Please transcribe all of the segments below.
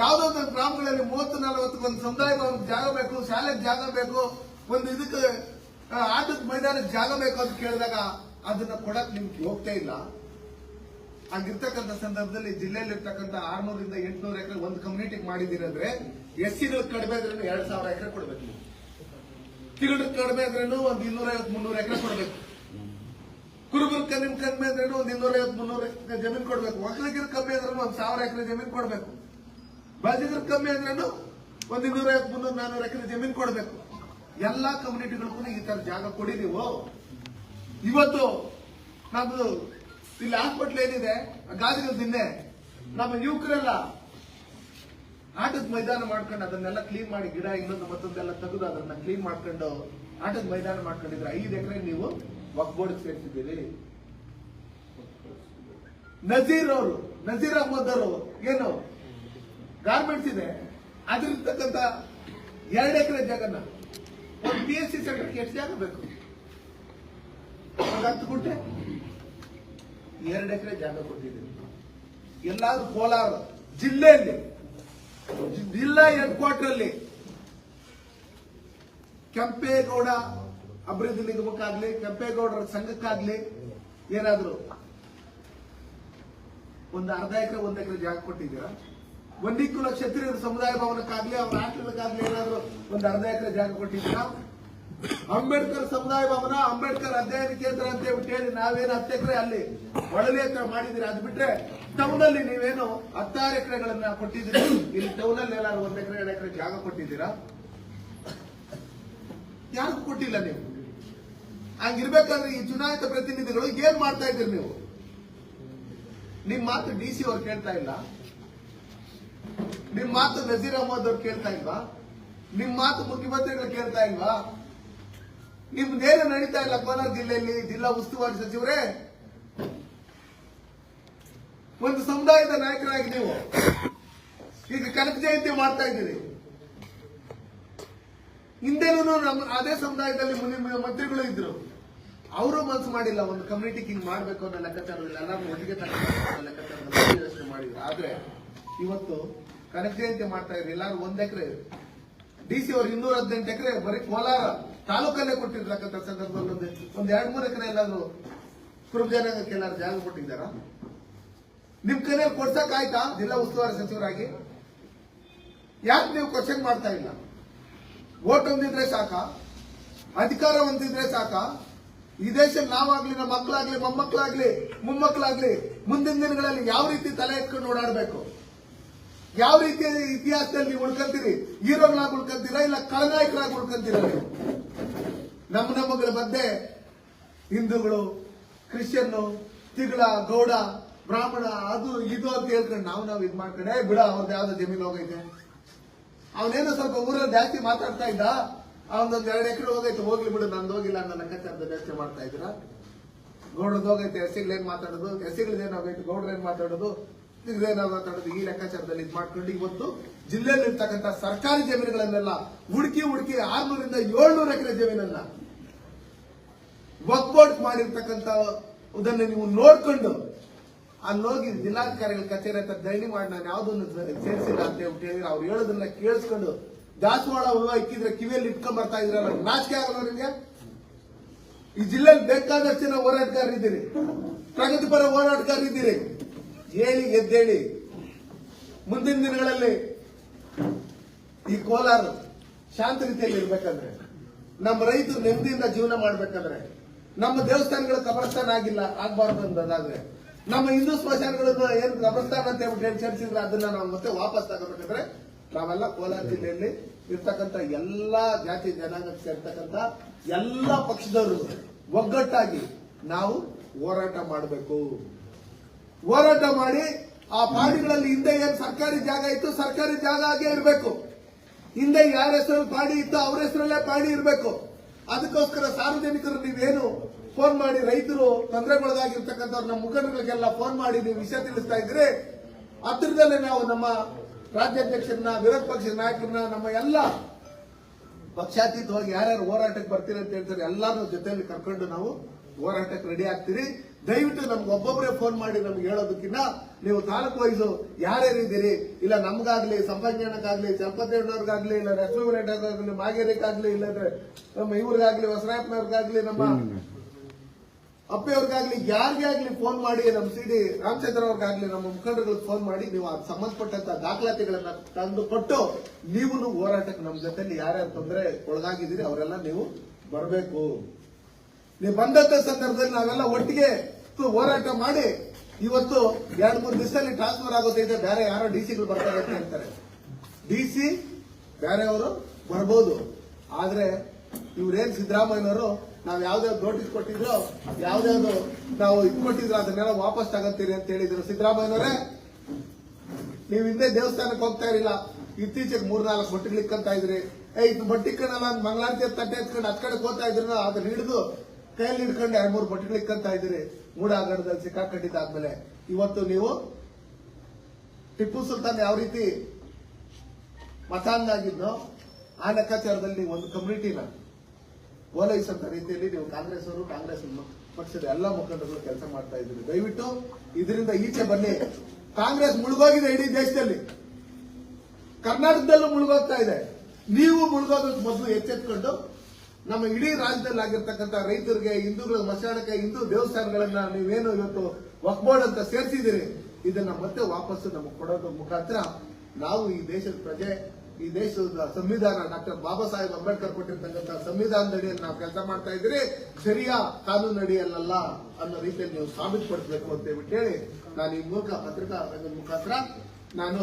ಯಾವ್ದೋ ಒಂದು ಗ್ರಾಮಗಳಲ್ಲಿ ಮೂವತ್ತು, ನಲವತ್ತು ಒಂದು ಸಮುದಾಯದ ಒಂದು ಜಾಗ ಬೇಕು, ಶಾಲೆಗೆ ಜಾಗ ಬೇಕು, ಒಂದು ಇದಕ್ಕೆ ಆಟದ ಮೈದಾನಕ್ಕೆ ಜಾಗ ಬೇಕು ಅಂತ ಕೇಳಿದಾಗ ಅದನ್ನ ಕೊಡಕ್ ನಿಮ್ಗೆ ಹೋಗ್ತಾ ಇಲ್ಲ. ಹಂಗಿರ್ತಕ್ಕಂಥ ಸಂದರ್ಭದಲ್ಲಿ ಜಿಲ್ಲೆಯಲ್ಲಿ ಇರ್ತಕ್ಕಂಥ ಆರ್ನೂರಿಂದ ಎಂಟುನೂರು ಎಕರೆ ಒಂದು ಕಮ್ಯುನಿಟಿಗೆ ಮಾಡಿದ್ದೀರಿ ಅಂದ್ರೆ ಎಸ್ ಸಿಗಳು ಕಡಿಮೆ ಇದ್ರೂ ಎರಡ್ ಸಾವಿರ ಎಕರೆ ಕೊಡ್ಬೇಕು ನೀವು ಕಡಿಮೆ ಇದ್ರೂ ಒಂದು ಇನ್ನೂರ ಮುನ್ನೂರು ಎಕರೆ ಕೊಡ್ಬೇಕು. ಕುರುಬರು ನಿಮ್ ಕಡಿಮೆ ಇದ್ರೂ ಒಂದು ಇನ್ನೂರ ಐವತ್ತು, ಮುನ್ನೂರು ಎಕರೆ ಜಮೀನು ಕೊಡ್ಬೇಕು. ಒಕ್ಕಲಿಗರು ಕಮ್ಮಿ ಇದ್ರೂ ಒಂದು ಸಾವಿರ ಎಕರೆ ಜಮೀನು ಕೊಡ್ಬೇಕು. ಬಾಜಿಗರು ಕಮ್ಮಿ ಅಂದ್ರೂ ಒಂದು ಇನ್ನೂರ ಐವತ್ತು, ಮುನ್ನೂರು, ನಾನೂರು ಎಕರೆ ಜಮೀನು ಕೊಡಬೇಕು. ಎಲ್ಲಾ ಕಮ್ಯುನಿಟಿಗಳಿಗೂ ಈ ತರ ಜಾಗ ಕೊಡಿ ನೀವು ಇವತ್ತು ನಮ್ದು ಇಲ್ಲಿ ಹಾಸ್ಪಿಟ್ಲ್ ಏನಿದೆ ಗಾದಿಗಳು ನಿನ್ನೆ ನಮ್ಮ ಯುವಕರೆಲ್ಲ ಆಟದ ಮೈದಾನ ಮಾಡ್ಕೊಂಡು ಅದನ್ನೆಲ್ಲ ಕ್ಲೀನ್ ಮಾಡಿ ಗಿಡ, ಇನ್ನೊಂದು ಮತ್ತೊಂದೆಲ್ಲ ತೆಗೆದು ಅದನ್ನ ಕ್ಲೀನ್ ಮಾಡ್ಕೊಂಡು ಆಟದ ಮೈದಾನ ಮಾಡ್ಕೊಂಡಿದ್ರೆ ಐದು ಎಕರೆ ನೀವು ಬೋರ್ಡ್ ಸೇರಿಸಿದ್ದೀರಿ. ನಜೀರ್ ಅವರು, ನಜೀರ್ ಅಹಮದ್ ಅವರು, ಏನು? ಗಾರ್ಮೆಂಟ್ಸ್ ಇದೆ. ಅದ್ರಿರ್ತಕ್ಕಂಥ ಎರಡು ಎಕರೆ ಜಾಗನ ಒಂದು ಪಿ ಎಸ್ ಸಿ ಸೆಂಟರ್ಗೆ ಎಷ್ಟು ಜಾಗ ಬೇಕು? ಒಂದು ಹತ್ತು ಗುಂಟೆ? ಎರಡು ಎಕರೆ ಜಾಗ ಕೊಟ್ಟಿದ್ದೀನಿ. ಎಲ್ಲಾದ್ರೂ ಕೋಲಾರ ಜಿಲ್ಲೆಯಲ್ಲಿ, ಜಿಲ್ಲಾ ಹೆಡ್ ಕ್ವಾರ್ಟರ್ ಅಲ್ಲಿ ಕೆಂಪೇಗೌಡ ಅಭಿವೃದ್ಧಿ ನಿಗಮಕ್ಕಾಗ್ಲಿ, ಕೆಂಪೇಗೌಡರ ಸಂಘಕ್ಕಾಗ್ಲಿ ಏನಾದರೂ ಒಂದು ಅರ್ಧ ಎಕರೆ, ಒಂದು ಎಕರೆ ಜಾಗ ಕೊಟ್ಟಿದ್ದೀರಾ? ಒಂದಿಕ್ಕುಲ ಕ್ಷತ್ರಿಯರ ಸಮುದಾಯ ಭವನಕ್ಕಾಗ್ಲಿ, ಅವ್ರ ಆಟಲಕ್ಕಾಗ್ಲಿ ಏನಾದ್ರು ಒಂದು ಅರ್ಧ ಎಕರೆ ಜಾಗ ಕೊಟ್ಟಿದ್ದೀರಾ? ಅಂಬೇಡ್ಕರ್ ಸಮುದಾಯ ಭವನ, ಅಂಬೇಡ್ಕರ್ ಅಧ್ಯಯನ ಕೇಂದ್ರ ಅಂತ ಹೇಳ್ಬಿಟ್ಟು ಹೇಳಿ ನಾವೇನು ಹತ್ತು ಎಕರೆ ಅಲ್ಲಿ ಒಳಲೆ ಹತ್ರ ಮಾಡಿದಿರಿ ಅದು ಬಿಟ್ರೆ ಟೌನ್ ಅಲ್ಲಿ ನೀವೇನು ಹತ್ತಾರು ಎಕರೆಗಳನ್ನ ಕೊಟ್ಟಿದ್ದೀರಿ? ಇಲ್ಲಿ ಟೌನ್ ಅಲ್ಲಿ ಎಲ್ಲಾರು ಒಂದ್ ಎಕರೆ, ಎರಡು ಎಕರೆ ಜಾಗ ಕೊಟ್ಟಿದ್ದೀರಾ? ಯಾರು ಕೊಟ್ಟಿಲ್ಲ ನೀವು. ಹಂಗಿರ್ಬೇಕಾದ್ರೆ ಈ ಚುನಾಯಿತ ಪ್ರತಿನಿಧಿಗಳು ಏನ್ ಮಾಡ್ತಾ ಇದ್ದೀರಿ ನೀವು? ನಿಮ್ ಮಾತು ಡಿ ಸಿ ಅವ್ರು ಕೇಳ್ತಾ ಇಲ್ಲ. ನಿಮ್ ಮಾತು ನಜೀರ್ ಅಹಮದ್ ಅವ್ರು ಕೇಳ್ತಾ ಇಲ್ವಾ? ನಿಮ್ ಮಾತು ಮುಖ್ಯಮಂತ್ರಿಗಳು ಕೇಳ್ತಾ ಇಲ್ವಾ? ನಿಮ್ದೇನು ನಡೀತಾ ಇಲ್ಲ ಕೋಲಾರ ಜಿಲ್ಲೆಯಲ್ಲಿ ಜಿಲ್ಲಾ ಉಸ್ತುವಾರಿ ಸಚಿವರೇ. ಒಂದು ಸಮುದಾಯದ ನಾಯಕರಾಗಿ ನೀವು ಈಗ ಕನಕ ಜಯಂತಿ ಮಾಡ್ತಾ ಇದ್ದೀರಿ. ಹಿಂದೆನೂ ನಮ್ಮ ಅದೇ ಸಮುದಾಯದಲ್ಲಿ ಮುಂದಿನ ಮಂತ್ರಿಗಳು ಇದ್ರು. ಅವರು ಮನಸ್ಸು ಮಾಡಿಲ್ಲ ಒಂದು ಕಮ್ಯುನಿಟಿ ಹಿಂಗ್ ಮಾಡಬೇಕು ಅನ್ನೋ ಲೆಕ್ಕಾಚಾರದಲ್ಲಿ ಎಲ್ಲರೂ ತಗೊಂಡು ಅನ್ನೋ ಲೆಕ್ಕಾಚಾರದಲ್ಲಿ ಯೋಚನೆ ಮಾಡಿದ್ರು. ಆದ್ರೆ ಇವತ್ತು ಕನಕ ಜಯಂತಿ ಮಾಡ್ತಾ ಇದ್ರು, ಎಲ್ಲಾರು ಒಂದ್ ಎಕರೆ. ಡಿ ಸಿ ಅವ್ರು ಇನ್ನೂರ ಹದಿನೆಂಟು ಎಕರೆ, ಬರೀ ಕೋಲಾರ ತಾಲೂಕಲ್ಲೇ ಕೊಟ್ಟಿರ್ತಕ್ಕಂಥ ಸಂದರ್ಭದಲ್ಲಿ ಒಂದು ಎರಡ್ ಮೂರು ಎಕರೆ ಎಲ್ಲಾದ್ರು ಕುರುಬ ಜನಾಂಗಕ್ಕೆ ಎಲ್ಲಾರು ಜಾಗ ಕೊಟ್ಟಿದ್ದಾರ? ನಿಮ್ ಕೈಯಲ್ಲಿ ಕೊಡ್ಸಕ್ ಆಯ್ತಾ ಜಿಲ್ಲಾ ಉಸ್ತುವಾರಿ ಸಚಿವರಾಗಿ? ಯಾಕೆ ನೀವು ಕ್ವಶನ್ ಮಾಡ್ತಾ ಇಲ್ಲ? ಓಟ್ ಒಂದಿದ್ರೆ ಸಾಕ? ಅಧಿಕಾರ ಹೊಂದಿದ್ರೆ ಸಾಕ? ಈ ದೇಶ ನಾವಾಗ್ಲಿ ನಮ್ಮ ಮಕ್ಕಳಾಗ್ಲಿ ಮೊಮ್ಮಕ್ಕಳಾಗ್ಲಿ ಮೊಮ್ಮಕ್ಕಳಾಗ್ಲಿ ಮುಂದಿನ ದಿನಗಳಲ್ಲಿ ಯಾವ ರೀತಿ ತಲೆ ಎತ್ಕೊಂಡು ಓಡಾಡ್ಬೇಕು? ಯಾವ ರೀತಿಯ ಇತಿಹಾಸದಲ್ಲಿ ನೀವು ಉಳ್ಕೊಂತೀರಿ? ಹೀರೋಗಳಾಗಿ ಉಳ್ಕೊಂತೀರಾ? ಇಲ್ಲ ಖಳನಾಯಕರಾಗಿ ಉಳ್ಕೊಂತೀರಾ ನೀವು? ನಮ್ಮ ನಮ್ಮಗಳ ಮಧ್ಯೆ ಹಿಂದೂಗಳು ಕ್ರಿಶ್ಚಿಯನ್ನು ತಿಗಳ ಗೌಡ ಬ್ರಾಹ್ಮಣ ಅದು ಇದು ಅಂತ ಹೇಳ್ಕೊಂಡು ನಾವು ನಾವು ಇದು ಮಾಡ್ಕೊಂಡೆ "ಏ, ಬಿಡ ಅವ್ರದ್ದು ಯಾವ್ದೋ ಜಮೀನು ಹೋಗೈತೆ ಅವನೇನೋ ಸ್ವಲ್ಪ ಊರಲ್ಲಿ ಜಾಸ್ತಿ ಮಾತಾಡ್ತಾ ಇದ್ದ ಅವನೊಂದು ಎರಡು ಎಕರೆ ಹೋಗೈತೆ ಹೋಗ್ಲಿ ಬಿಡು ನಂದು ಹೋಗಿಲ್ಲ ಅನ್ನೋ ಲೆಕ್ಕಾಚಾರದ ಜಾಸ್ತಿ ಮಾಡ್ತಾ ಇದ್ದೀರಾ? ಗೌಡ್ರದ್ದು ಹೋಗೈತೆ ಎಸ್ಸಿಗಳೇನ್ ಮಾತಾಡೋದು? ಎಸ್ಸಿಗಳೇನ್ ಹೋಗೈತೆ? ಗೌಡ್ರೇನ್ ಮಾತಾಡೋದು? ಇದೇನಾದ್ರು ಮಾತಾಡೋದು ಈ ಲೆಕ್ಕಾಚಾರದಲ್ಲಿ ಇದು ಮಾಡ್ಕೊಂಡು ಇವತ್ತು ಜಿಲ್ಲೆಯಲ್ಲಿ ಇರ್ತಕ್ಕಂಥ ಸರ್ಕಾರಿ ಜಮೀನುಗಳನ್ನೆಲ್ಲ ಹುಡುಕಿ ಹುಡುಕಿ ಆರ್ನೂರಿಂದ ಏಳ್ನೂರ ಎಕರೆ ಜಮೀನನ್ನ ವಕ್ಬೋರ್ಡ್ ಮಾಡಿರ್ತಕ್ಕಂಥ ಇದನ್ನು ನೀವು ನೋಡ್ಕೊಂಡು ಅಲ್ಲಿ ಹೋಗಿ ಜಿಲ್ಲಾಧಿಕಾರಿಗಳ ಕಚೇರಿ ಅಂತ ಧರಣಿ ಮಾಡಿ ನಾನು ಯಾವ್ದನ್ನು ಸೇರಿಸಿಲ್ಲ ಅಂತ ಹೇಳ್ಬಿಟ್ಟು ಹೇಳಿದ್ರೆ ಅವ್ರು ಹೇಳೋದನ್ನ ಕೇಳಿಸ್ಕೊಂಡು ದಾಸವಾಳ ಹುಳ ಇಕ್ಕಿದ್ರೆ ಕಿವಿಯಲ್ಲಿ ಇಟ್ಕೊಂಡ್ ಬರ್ತಾ ಇದ್ರಲ್ಲ, ನಾಚಿಕೆ ಆಗಲ್ಲ ನಿಮ್ಗೆ? ಈ ಜಿಲ್ಲೆಯಲ್ಲಿ ಬೇಕಾದಷ್ಟು ಜನ ಹೋರಾಟಗಾರರಿದ್ದೀರಿ. ಪ್ರಗತಿಪರ ಹೋರಾಟಗಾರರಿದ್ದೀರಿ. ಹೇಳಿ ಗೆದ್ದೇಳಿ ಮುಂದಿನ ದಿನಗಳಲ್ಲಿ ಈ ಕೋಲಾರ ಶಾಂತ ರೀತಿಯಲ್ಲಿ ಇರ್ಬೇಕಂದ್ರೆ, ನಮ್ಮ ರೈತರು ನೆಮ್ಮದಿಯಿಂದ ಜೀವನ ಮಾಡ್ಬೇಕಂದ್ರೆ, ನಮ್ಮ ದೇವಸ್ಥಾನಗಳು ಕಬರಸ್ಥಾನ ಆಗಿಲ್ಲ, ಆಗ್ಬಾರ್ದು ಅಂತಂದಾದ್ರೆ ನಮ್ಮ ಹಿಂದೂ ಸ್ಮಶಾನಗಳನ್ನು ಏನು ಕಬರಸ್ಥಾನ ಅಂತ ಹೇಳ್ಬಿಟ್ಟು ಏನ್ ಅದನ್ನ ನಾವು ಮತ್ತೆ ವಾಪಸ್ ತಗೋಬೇಕಂದ್ರೆ, ನಾವೆಲ್ಲ ಕೋಲಾರ ಜಿಲ್ಲೆಯಲ್ಲಿ ಇರ್ತಕ್ಕಂಥ ಎಲ್ಲಾ ಜಾತಿ ಜನಾಂಗಕ್ಕೆ ಸೇರ್ತಕ್ಕಂಥ ಎಲ್ಲ ಪಕ್ಷದವರು ಒಗ್ಗಟ್ಟಾಗಿ ನಾವು ಹೋರಾಟ ಮಾಡಬೇಕು. ಹೋರಾಟ ಮಾಡಿ ಆ ಪಾಡಿಗಳಲ್ಲಿ ಹಿಂದೆ ಏನ್ ಸರ್ಕಾರಿ ಜಾಗ ಇತ್ತು, ಸರ್ಕಾರಿ ಜಾಗ ಆಗೇ ಇರಬೇಕು. ಹಿಂದೆ ಯಾರ ಹೆಸರಲ್ಲಿ ಪಾಡಿ ಇತ್ತು ಅವ್ರ ಹೆಸರಲ್ಲೇ ಪಾಡಿ ಇರಬೇಕು. ಅದಕ್ಕೋಸ್ಕರ ಸಾರ್ವಜನಿಕರು ನೀವೇನು ಫೋನ್ ಮಾಡಿ ರೈತರು ತೊಂದರೆಗೊಳಗಾಗಿರ್ತಕ್ಕಂಥವ್ರು ನಮ್ಮ ಮುಖಂಡಗಳಿಗೆಲ್ಲ ಫೋನ್ ಮಾಡಿ ನೀವು ವಿಷಯ ತಿಳಿಸ್ತಾ ಇದ್ರೆ, ಹತ್ತಿರದಲ್ಲೇ ನಾವು ನಮ್ಮ ರಾಜ್ಯಾಧ್ಯಕ್ಷರನ್ನ, ವಿರೋಧ ಪಕ್ಷದ ನಾಯಕರನ್ನ, ನಮ್ಮ ಎಲ್ಲ ಪಕ್ಷಾತೀತವಾಗಿ ಯಾರ್ಯಾರು ಹೋರಾಟಕ್ಕೆ ಬರ್ತೀರಂತ ಅಂತ ಹೇಳ್ತಾರೆ ಎಲ್ಲಾರು ಜೊತೆಯಲ್ಲಿ ಕರ್ಕೊಂಡು ನಾವು ಹೋರಾಟಕ್ಕೆ ರೆಡಿ ಆಗ್ತೀರಿ? ದಯವಿಟ್ಟು ನಮ್ಗೆ ಒಬ್ಬೊಬ್ಬರೇ ಫೋನ್ ಮಾಡಿ ನಮ್ಗೆ ಹೇಳೋದಕ್ಕಿಂತ ನೀವು ತಾಲೂಕು ವೈಸು ಯಾರ್ಯಾರಿದ್ದೀರಿ ಇಲ್ಲ ನಮ್ಗಾಗ್ಲಿ ಸಂಪಜ್ಞಾನಕ್ಕಾಗ್ಲಿ ಚಲಪತಿಯಣ್ಣವ್ರಿಗಾಗ್ಲಿ ಇಲ್ಲ ಲಕ್ಷ್ಮೀರೆಡ್ಡಿಗಾಗ್ಲಿ ಮಾಗೇರಿಗಾಗ್ಲಿ ಇಲ್ಲದ್ರೆ ನಮ್ಮ ಇವ್ರಿಗಾಗ್ಲಿ ಹೊಸರಾಯಪ್ಪನವ್ರಿಗಾಗ್ಲಿ ನಮ್ಮ ಅಪ್ಪೆಯವ್ರಿಗಾಗ್ಲಿ ಯಾರಿಗೇ ಆಗ್ಲಿ ಫೋನ್ ಮಾಡಿ ನಮ್ಮ ಸಿ ಡಿ ರಾಮಚಂದ್ರ ಅವ್ರಿಗಾಗ್ಲಿ ನಮ್ಮ ಮುಖಂಡರುಗಳಿಗೆ ಫೋನ್ ಮಾಡಿ ನೀವು ಅದ್ ಸಂಬಂಧಪಟ್ಟಂತ ದಾಖಲಾತಿಗಳನ್ನ ತಂದು ಕೊಟ್ಟು ನೀವು ಹೋರಾಟಕ್ಕೆ ನಮ್ಮ ಜೊತೆಲಿ ಯಾರ್ಯಾರು ತೊಂದರೆ ಒಳಗಾಗಿದ್ದೀರಿ ಅವರೆಲ್ಲ ನೀವು ಬರಬೇಕು. ನೀವು ಬಂದಂತ ಸಂದರ್ಭದಲ್ಲಿ ನಾವೆಲ್ಲ ಒಟ್ಟಿಗೆ ಹೋರಾಟ ಮಾಡಿ ಇವತ್ತು ಎರಡು ಮೂರು ದಿವಸದಲ್ಲಿ ಟ್ರಾನ್ಸ್ಫರ್ ಆಗೋದೈತೆ ಬೇರೆ ಯಾರೋ ಡಿ ಸಿಗಳು ಬರ್ತಾರೆ ಅಂತ ಹೇಳ್ತಾರೆ. ಡಿ ಸಿ ಬೇರೆಯವರು ಬರ್ಬೋದು. ಆದ್ರೆ ಇವ್ರೇನ್ ಸಿದ್ದರಾಮಯ್ಯನವರು ನಾವು ಯಾವ್ದಾವ್ದು ನೋಟಿಸ್ ಕೊಟ್ಟಿದ್ರು ಯಾವ್ದಾವ್ದು ನಾವು ಇದು ಕೊಟ್ಟಿದ್ರು ಅದನ್ನೆಲ್ಲ ವಾಪಸ್ ತಗಂತೀರಿ ಅಂತ ಹೇಳಿದ್ರು. ಸಿದ್ದರಾಮಯ್ಯನವರೇ, ನೀವು ಹಿಂದೆ ದೇವಸ್ಥಾನಕ್ಕೆ ಹೋಗ್ತಾ ಇರಲಿಲ್ಲ. ಇತ್ತೀಚೆಗೆ ಮೂರ್ನಾಲ್ಕು ಬಟ್ಟೆಗಳು ಇದ್ರಿ. ಏ ಇದು ಬಟ್ಟೆ ಇಕ್ಕಣಲ್ಲ ಅಂತ ಮಂಗಳಾರತಿ ತಟ್ಟೆ ಎತ್ಕೊಂಡು ಹತ್ ಕಡೆ ಹೋಗ್ತಾ ಇದ್ರು ಅದನ್ನ ಹಿಡಿದು ಕೈಯಲ್ಲಿ ಇಟ್ಕೊಂಡು ಎರಡ್ ಮೂರು ಬಟ್ಟೆಗಳು ಇಕ್ಕಂತ ಇದ್ರಿ ಮೂಡಾಗಣದಲ್ಲಿ ಸಿಕ್ಕಾಕೊಂಡಿದ್ದಾದ್ಮೇಲೆ ಇವತ್ತು ನೀವು ಟಿಪ್ಪು ಸುಲ್ತಾನ್ ಯಾವ ರೀತಿ ಮತಾಂಗಾಗಿದ್ನೋ ಆ ಲೆಕ್ಕಾಚಾರದಲ್ಲಿ ನೀವು ಒಂದು ಕಮ್ಯುನಿಟಿನ ಓಲೈಸಂತ ರೀತಿಯಲ್ಲಿ ನೀವು ಕಾಂಗ್ರೆಸ್ ಅವರು, ಕಾಂಗ್ರೆಸ್ ಪಕ್ಷದ ಎಲ್ಲ ಮುಖಂಡರು ಕೆಲಸ ಮಾಡ್ತಾ ಇದ್ದೀರಿ. ದಯವಿಟ್ಟು ಇದರಿಂದ ಈಚೆ ಬನ್ನಿ. ಕಾಂಗ್ರೆಸ್ ಮುಳುಗೋಗಿದೆ ಇಡೀ ದೇಶದಲ್ಲಿ. ಕರ್ನಾಟಕದಲ್ಲೂ ಮುಳುಗೋಗ್ತಾ ಇದೆ. ನೀವು ಮುಳುಗೋದಕ್ಕೆ ಮೊದಲು ಎಚ್ಚೆತ್ಕೊಂಡು ನಮ್ಮ ಇಡೀ ರಾಜ್ಯದಲ್ಲಿ ಆಗಿರ್ತಕ್ಕಂಥ ರೈತರಿಗೆ ಹಿಂದೂಗಳ ಮಶಾಣಕ್ಕೆ ಹಿಂದೂ ದೇವಸ್ಥಾನಗಳನ್ನ ನೀವೇನು ಇವತ್ತು ವಕ್ಬೋರ್ಡ್ ಅಂತ ಸೇರಿಸಿದಿರಿ ಇದನ್ನ ಮತ್ತೆ ವಾಪಸ್ಸು ನಮಗೆ ಕೊಡೋದ್ರ ಮುಖಾಂತರ ನಾವು ಈ ದೇಶದ ಪ್ರಜೆ, ಈ ದೇಶದ ಸಂವಿಧಾನ ಡಾಕ್ಟರ್ ಬಾಬಾ ಸಾಹೇಬ್ ಅಂಬೇಡ್ಕರ್ ಕೊಟ್ಟಿರ್ತಕ್ಕಂಥ ಸಂವಿಧಾನದ ಅಡಿಯಲ್ಲಿ ನಾವು ಕೆಲಸ ಮಾಡ್ತಾ ಇದ್ರೆ ಸರಿಯ ಕಾನೂನು ಅಡಿಯಲ್ಲ ಅನ್ನೋ ರೀತಿಯಲ್ಲಿ ನೀವು ಸಾಬೀತುಪಡಿಸಬೇಕು ಅಂತ ಹೇಳ್ಬಿಟ್ಟು ಹೇಳಿ ನಾನು ಈ ಮೂಲಕ ಪತ್ರಿಕಾ ಮುಖಾಂತರ ನಾನು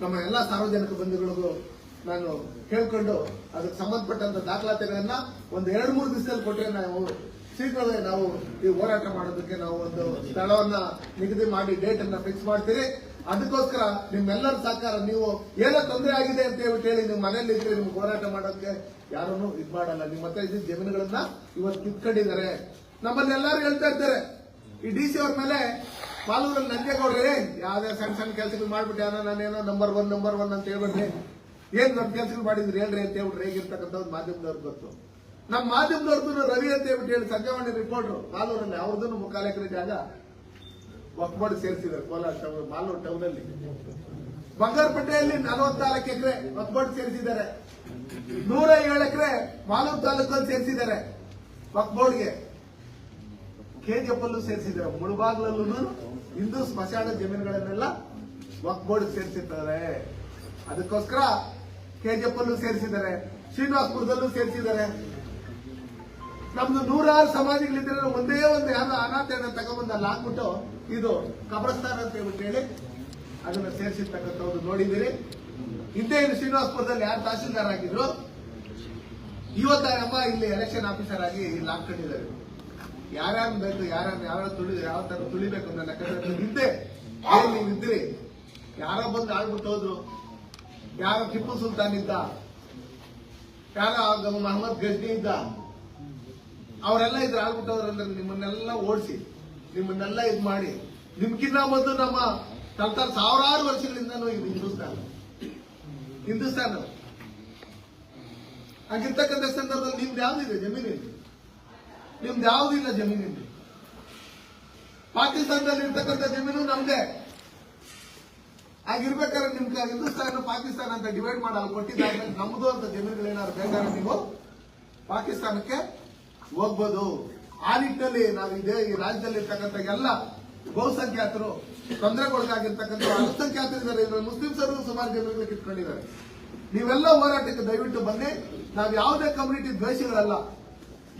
ನಮ್ಮ ಎಲ್ಲ ಸಾರ್ವಜನಿಕ ಬಂಧುಗಳಿಗೂ ನಾನು ಹೇಳ್ಕೊಂಡು ಅದಕ್ಕೆ ಸಂಬಂಧಪಟ್ಟಂತ ದಾಖಲಾತಿಗಳನ್ನ ಒಂದು ಎರಡು ಮೂರು ದಿವಸದಲ್ಲಿ ಕೊಟ್ಟರೆ ನಾವು ಶೀಘ್ರವೇ ನಾವು ಈ ಹೋರಾಟ ಮಾಡೋದಕ್ಕೆ ನಾವು ಒಂದು ಸ್ಥಳವನ್ನ ನಿಗದಿ ಮಾಡಿ ಡೇಟ್ ಅನ್ನ ಫಿಕ್ಸ್ ಮಾಡ್ತೀರಿ. ಅದಕ್ಕೋಸ್ಕರ ನಿಮ್ಮೆಲ್ಲರ ಸಹಕಾರ, ನೀವು ಏನೋ ತೊಂದರೆ ಆಗಿದೆ ಅಂತ ಹೇಳಿ ನಿಮ್ಮ ಮನೇಲಿ ಇದ್ರೆ ನಿಮ್ಗೆ ಹೋರಾಟ ಮಾಡೋದಕ್ಕೆ ಯಾರನ್ನು ಇದು ಮಾಡಲ್ಲ. ನಿಮ್ಮ ಹತ್ರ ಇದ್ದ ಜಮೀನುಗಳನ್ನ ಇವತ್ತು ಕಿತ್ಕೊಂಡಿದ್ದಾರೆ. ನಮ್ಮಲ್ಲಿ ಎಲ್ಲರೂ ಹೇಳ್ತಾ ಇದ್ದಾರೆ ಈ ಡಿ ಸಿ ಅವ್ರ ಮೇಲೆ ಮಾಲೂರಲ್ಲಿ ನಂಜೇಗೌಡ್ರಿ ಯಾವ್ದೇ ಸಣ್ಣ ಸಣ್ಣ ಕೆಲಸಗಳು ಮಾಡ್ಬಿಟ್ಟು ಯಾರೋ ನಾನೇನೋ ನಂಬರ್ ಒನ್ ನಂಬರ್ ಒನ್ ಅಂತ ಹೇಳ್ಬಿಡ್ರಿ ಏನ್ ನಮ್ ಕೆಲಸಗಳು ಮಾಡಿದ್ರು ಹೇಳ್ರಿ ಅಂತ ಹೇಳ್ಬಿಟ್ರೆ ಹೇಗಿರ್ತಕ್ಕಂಥ ಒಂದು ಮಾಧ್ಯಮದವ್ರಿಗೆ ಗೊತ್ತು ನಮ್ಮ ಮಾಧ್ಯಮದವ್ರದ್ದು ರವಿ ಅಂತ ಹೇಳ್ಬಿಟ್ಟು ಹೇಳಿ ಸಂಜೆವಾಣಿ ರಿಪೋರ್ಟರ್ ಮಾಲೂರಲ್ಲಿ ಅವ್ರದ್ದು ಮುಖಾಲೆಕರ ಜಾಗ ಒಕ್ಬೋರ್ಡ್ ಸೇರಿಸಿದ್ದಾರೆ, ಕೋಲಾರ ಟೌನ್ ಮಾಲೂರು ಟೌನ್ ಅಲ್ಲಿ. ಬಂಗಾರಪೇಟೆಯಲ್ಲಿ ನಲವತ್ನಾಲ್ಕು ಎಕರೆ ಒಕ್ಬೋರ್ಡ್ ಸೇರಿಸಿದ್ದಾರೆ. ನೂರ ಏಳು ಎಕರೆ ಮಾಲೂರು ತಾಲೂಕಲ್ಲಿ ಸೇರಿಸಿದ್ದಾರೆ ಒಕ್ಬೋರ್ಡ್ಗೆ ಕೆಜಿಎಫ್ ಸೇರಿಸಿದ್ದಾರೆ ಮುಳುಬಾಗ್ಲಲ್ಲೂ ಹಿಂದೂ ಸ್ಮಶಾನ ಜಮೀನುಗಳನ್ನೆಲ್ಲ ವಕ್ ಬೋರ್ಡ್ ಸೇರಿಸಿದ್ದಾರೆ. ಅದಕ್ಕೋಸ್ಕರ ಕೆಜಿಎಫ್ ಅಲ್ಲೂ ಸೇರಿಸಿದ್ದಾರೆ, ಶ್ರೀನಿವಾಸಪುರದಲ್ಲೂ ಸೇರಿಸಿದ್ದಾರೆ. ನಮ್ದು ನೂರಾರು ಸಮಾಧಿಗಳಿದ್ರೆ ಒಂದೇ ಒಂದು ಯಾರು ಅನಾಥೆಯನ್ನು ತಗೊಂಬಂದು ಅಲ್ಲಿ ಹಾಕ್ಬಿಟ್ಟು ಇದು ಕಬ್ರಸ್ತಾನ ಅಂತ ಹೇಳ್ಬಿಟ್ಟು ಹೇಳಿ ಅದನ್ನ ಸೇರಿಸಿರ್ತಕ್ಕಂಥದ್ದು ನೋಡಿದ್ದೀರಿ. ಹಿಂದೆ ಇಲ್ಲಿ ಶ್ರೀನಿವಾಸಪುರದಲ್ಲಿ ಯಾರು ತಹಸೀಲ್ದಾರ್ ಆಗಿದ್ರು, ಇವತ್ತ ಅಮ್ಮ ಇಲ್ಲಿ ಎಲೆಕ್ಷನ್ ಆಫೀಸರ್ ಆಗಿ ಇಲ್ಲಿ ಹಾಕೊಂಡಿದ್ದಾರೆ ಯಾರ್ಯಾರು ಬೇಕು, ಯಾರ್ಯಾರು ಯಾವ ತುಳಿ, ಯಾವ ತರ ತುಳಿಬೇಕು ಅನ್ನೋ ಲೆಕ್ಕ ಹಿಂದೆ ನೀವು ಇದ್ರಿ ಯಾರೋ ಬಂದು ಆಳ್ಬಿಟ್ಟು ಹೋದ್ರು. ಯಾರೋ ಟಿಪ್ಪು ಸುಲ್ತಾನ್ ಇದ್ದ. ಯಾರ ಮಹಮ್ಮದ್ ಗಜ್ನಿ ಇದ್ದ. ಅವರೆಲ್ಲ ಇದ್ರ ಆಗ್ಬಿಟ್ಟವ್ರಂದ್ರೆ ನಿಮ್ಮನ್ನೆಲ್ಲ ಓಡಿಸಿ, ನಿಮ್ಮನ್ನೆಲ್ಲ ಇದ್ ಮಾಡಿ ನಿಮ್ಗಿನ್ನ ಮೊದಲು ನಮ್ಮ ತಲ್ತಾರ ಸಾವಿರಾರು ವರ್ಷಗಳಿಂದ ಇದು ಹಿಂದೂಸ್ತಾನ. ಹಿಂದೂಸ್ತಾನ. ಹಾಗಿರ್ತಕ್ಕಂಥ ಸಂದರ್ಭದಲ್ಲಿ ನಿಮ್ದು ಯಾವ್ದಿದೆ ಜಮೀನಿದೆ? ನಿಮ್ದು ಯಾವುದಿಲ್ಲ ಜಮೀನಿದೆ? ಪಾಕಿಸ್ತಾನದಲ್ಲಿ ಇರ್ತಕ್ಕಂಥ ಜಮೀನು ನಮ್ದೇ. ಆಗಿರ್ಬೇಕಾದ್ರೆ ನಿಮ್ಗೆ ಹಿಂದೂಸ್ತಾನ, ಪಾಕಿಸ್ತಾನ ಅಂತ ಡಿವೈಡ್ ಮಾಡಿ ಕೊಟ್ಟಿದ್ದಾರೆ ನಮ್ದು ಅಂತ ಏನಾದ್ರು ಬೇಕಾದ್ರೆ ನೀವು, ಪಾಕಿಸ್ತಾನಕ್ಕೆ ಹೋಗ್ಬೋದು. ಆ ನಿಟ್ಟಿನಲ್ಲಿ ನಾವು ಇದೇ ಈ ರಾಜ್ಯದಲ್ಲಿ ಇರ್ತಕ್ಕಂಥ ಎಲ್ಲ ಬಹುಸಂಖ್ಯಾತರು, ತೊಂದರೆಗೊಳಗಾಗಿರ್ತಕ್ಕಂಥ ಅಲ್ಪಸಂಖ್ಯಾತರು ಇದ್ದಾರೆ ಇದ್ರಲ್ಲಿ ಮುಸ್ಲಿಮ್ಸರು ಸುಮಾರು ಜನರುಗಳಿಗೆ ಕಿತ್ಕೊಂಡಿದ್ದಾರೆ. ನೀವೆಲ್ಲ ಹೋರಾಟಕ್ಕೆ ದಯವಿಟ್ಟು ಬನ್ನಿ. ನಾವು ಯಾವುದೇ ಕಮ್ಯುನಿಟಿ ದ್ವೇಷಗಳಲ್ಲ.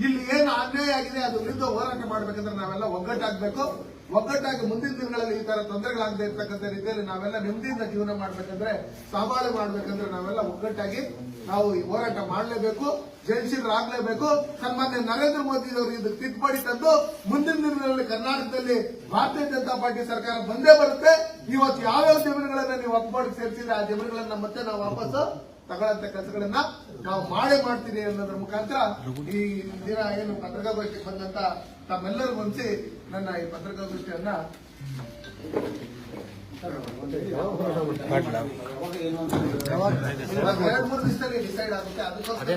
ಇಲ್ಲಿ ಏನು ಅನ್ಯಾಯ ಆಗಿದೆ, ಅದು ವಿರುದ್ಧ ಹೋರಾಟ ಮಾಡ್ಬೇಕಂದ್ರೆ ನಾವೆಲ್ಲ ಒಗ್ಗಟ್ಟಾಗಬೇಕು. ಒಗ್ಗಟ್ಟಾಗಿ ಮುಂದಿನ ದಿನಗಳಲ್ಲಿ ಈ ತರ ತೊಂದರೆಗಳಾಗದೆ ಇರ್ತಕ್ಕಂಥ ರೀತಿಯಲ್ಲಿ ನಾವೆಲ್ಲ ನೆಮ್ಮದಿಯಿಂದ ಜೀವನ ಮಾಡ್ಬೇಕಂದ್ರೆ, ಸವಾಲು ಮಾಡ್ಬೇಕಂದ್ರೆ ನಾವೆಲ್ಲ ಒಗ್ಗಟ್ಟಾಗಿ ನಾವು ಈ ಹೋರಾಟ ಮಾಡಲೇಬೇಕು ಜಯಶೀಲರಾಗಲೇಬೇಕು ಸನ್ಮಾನ್ಯ ನರೇಂದ್ರ ಮೋದಿ ಅವರು ಇದು ತಿದ್ದುಪಡಿ ತಂದು ಮುಂದಿನ ದಿನಗಳಲ್ಲಿ ಕರ್ನಾಟಕದಲ್ಲಿ ಭಾರತೀಯ ಜನತಾ ಪಾರ್ಟಿ ಸರ್ಕಾರ ಬಂದೇ ಬರುತ್ತೆ. ಇವತ್ತು ಯಾವ್ಯಾವ ಜಮೀನುಗಳನ್ನ ನೀವು ಒಪ್ಪಬಾಡಿಗೆ ಸೇರಿಸಿದ್ರೆ ಆ ಜಮೀನುಗಳನ್ನ ಮತ್ತೆ ನಾವು ವಾಪಸ್ ತಗೊಳ್ಳಂತ ಕೆಲಸಗಳನ್ನ ನಾವು ಮಾಡೇ ಮಾಡ್ತೀವಿ ಅನ್ನೋದ್ರ ಮುಖಾಂತರ ಈ ದಿನ ಏನು ಪತ್ರಿಕಾಗೋಷ್ಠಿಗೆ ಬಂದಂತ ತಮ್ಮೆಲ್ಲರೂ ಮನಸ್ಸಿ ನನ್ನ ಈ ಪತ್ರಿಕಾಗೋಷ್ಠಿಯನ್ನ ಎರಡು ಮೂರು ದಿವಸದಲ್ಲಿ ಡಿಸೈಡ್ ಆಗುತ್ತೆ. ಅದಕ್ಕೋಸ್ಕರ